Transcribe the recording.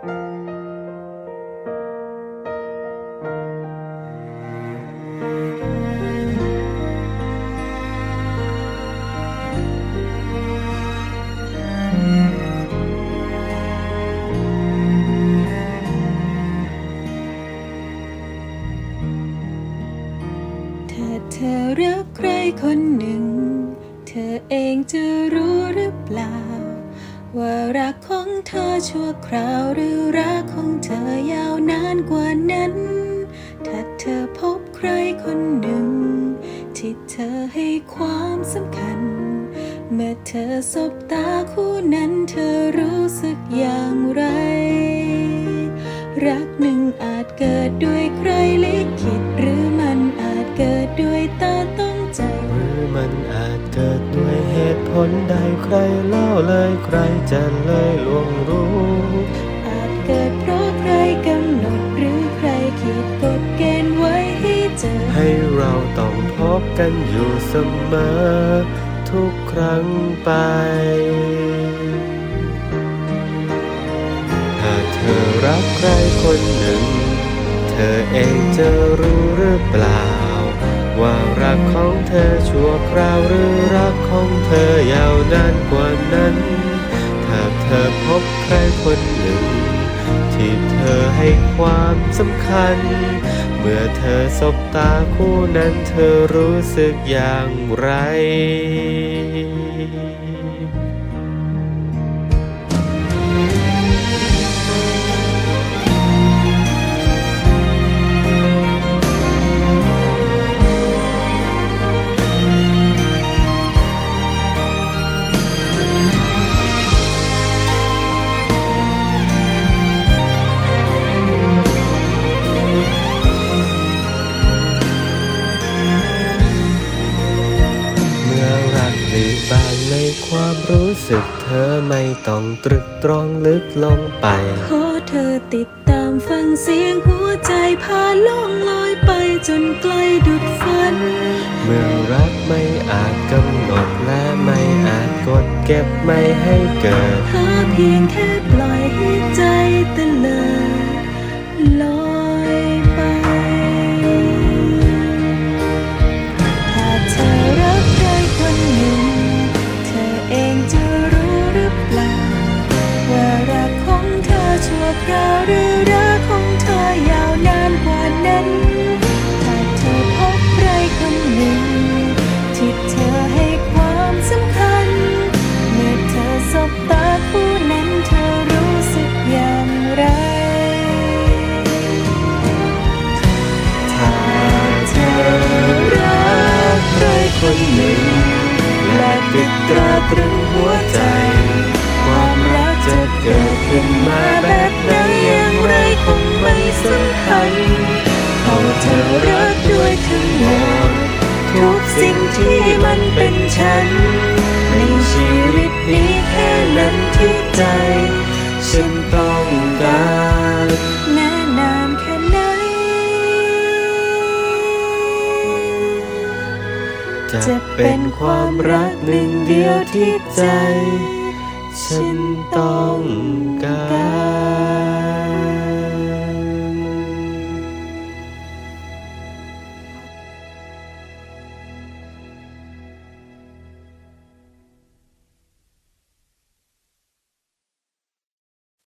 ถ้าเธอรักใครคนหนึ่ง เธอเองจะรู้หรือเปล่า ว่ารักของเธอชั่วคราวหรือรักของเธอยาวนานกว่านั้น ถ้าเธอพบใครคนหนึ่ง ที่เธอให้ความสำคัญ เมื่อเธอสบตาคู่นั้นเธอรู้สึกอย่างไร รักหนึ่งอาจเกิดด้วยใครลิขิตหรือมันอาจเกิดด้วยตาต้องใจ หรือมันอาจเกิดด้วย เหตุผลใดใครเล่าเลยใครจะเลยลวงรู้อาจเกิดเพราะใครกำหนดหรือใครขีดกฎเกณฑ์ไว้ให้เจอ ให้เราต้องพบกันอยู่เสมอ ทุกครั้งไปถ้าเธอรักใครคนหนึ่ง เธอเองจะรู้หรือเปล่า ว่ารักของเธอชั่วคราวหรือรักของเธอยาวนานกว่านั้น ถ้าเธอพบใครคนหนึ่ง ที่เธอให้ความสำคัญ เมื่อเธอสบตาคู่นั้นเธอรู้สึกอย่างไร สึกเธอไม่ต้องตรึกตรองลึกลงไป ขอเธอติดตามฟังเสียงหัวใจพาล่องลอยไปจนไกลดุดฝัน เมื่อรักไม่อาจกำหนดและไม่อาจกดเก็บไม่ให้เกิดหาเพียงแค่ปล่อยให้ใจเตลิดลอย ตรึงหัวใจ ความรักจะเกิดขึ้นมาแบบไหนอย่างไรคงไม่สำคัญเอาเธอรักด้วยทั้งหมดทุกสิ่งที่มันเป็นฉัน ในชีวิตนี้แค่นั้นที่ใจ ฉันต้องการ จะเป็นความรักหนึ่งเดียวที่ใจ ฉันต้อง